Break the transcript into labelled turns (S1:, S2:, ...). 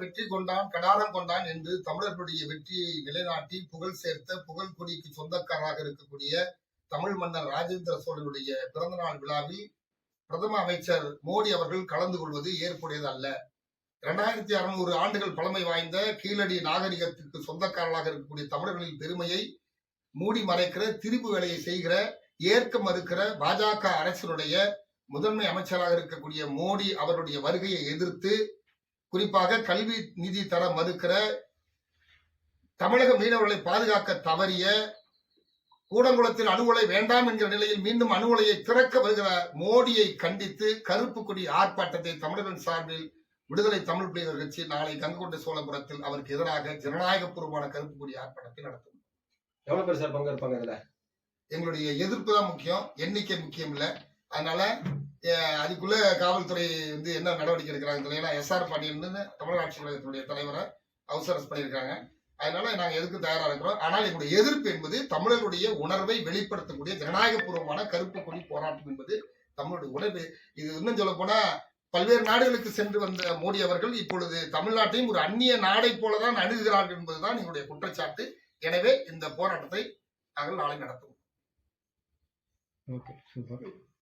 S1: வெற்றி கொண்டான் கடாரம் கொண்டான் என்று தமிழர்களுடைய வெற்றியை நிலைநாட்டி புகழ் சேர்த்த புகழ் கொடிக்கு சொந்தக்காரராக இருக்கக்கூடிய தமிழ் மன்னர் ராஜேந்திர சோழனுடைய பிறந்தநாள் விழாவில் பிரதம அமைச்சர் மோடி அவர்கள் கலந்து கொள்வது ஏற்புடையது அல்ல. இரண்டாயிரத்தி அறுநூறு ஆண்டுகள் பழமை வாய்ந்த கீழடி நாகரிகத்திற்கு சொந்தக்காரர்களாக இருக்கக்கூடிய தமிழர்களின் பெருமையை மூடி மறைக்கிற திரிபு வேலையை செய்கிற ஏற்க மறுக்கிற பாஜக அரசினுடைய முதன்மை அமைச்சராக இருக்கக்கூடிய மோடி அவருடைய வருகையை எதிர்த்து குறிப்பாக கல்வி நிதி தர மறுக்கிற தமிழக மீனவர்களை பாதுகாக்க தவறிய கூடங்குளத்தில் அணு உலை வேண்டாம் என்கிற நிலையில் மீண்டும் அணு உலையை திறக்க வருகிற மோடியை கண்டித்து கருப்பு கொடி ஆர்ப்பாட்டத்தை தமிழர்கள் சார்பில் விடுதலை தமிழ் புலிகள் கட்சி நாளை கங்கொண்ட சோழபுரத்தில் அவருக்கு எதிராக ஜனநாயகபூர்வமான கருப்பு கொடி ஆர்ப்பாட்டத்தை நடத்தும்.
S2: எவ்வளவு பேர் சார் பங்கு இருப்பாங்க இதுல?
S1: எங்களுடைய எதிர்ப்பு தான் முக்கியம் எண்ணிக்கை முக்கியம் இல்ல. அதனால அதுக்குள்ள காவல்துறை வந்து என்ன நடவடிக்கை எடுக்கிறாங்க ஏன்னா எஸ்ஆர் பாண்டியன்னு தமிழக ஆட்சி கழகத்தினுடைய தலைவரை அவசரஸ் பண்ணியிருக்காங்க. அதனால நாங்க எதுக்கு தயாரா இருக்கிறோம்? ஆனால் எங்களுடைய எதிர்ப்பு என்பது தமிழருடைய உணர்வை வெளிப்படுத்தக்கூடிய ஜனநாயகபூர்வமான கருப்பு கொடி போராட்டம் என்பது தமிழுடைய உணர்வு. இது இன்னும் சொல்ல போனா பல்வேறு நாடுகளுக்கு சென்று வந்த மோடி அவர்கள் இப்பொழுது தமிழ்நாட்டையும் ஒரு அந்நிய நாடை போலதான் அணுகுகிறார்கள் என்பதுதான் எங்களுடைய குற்றச்சாட்டு. எனவே இந்த போராட்டத்தை நாங்கள் நாளை நடத்துவோம்.
S2: Okay super.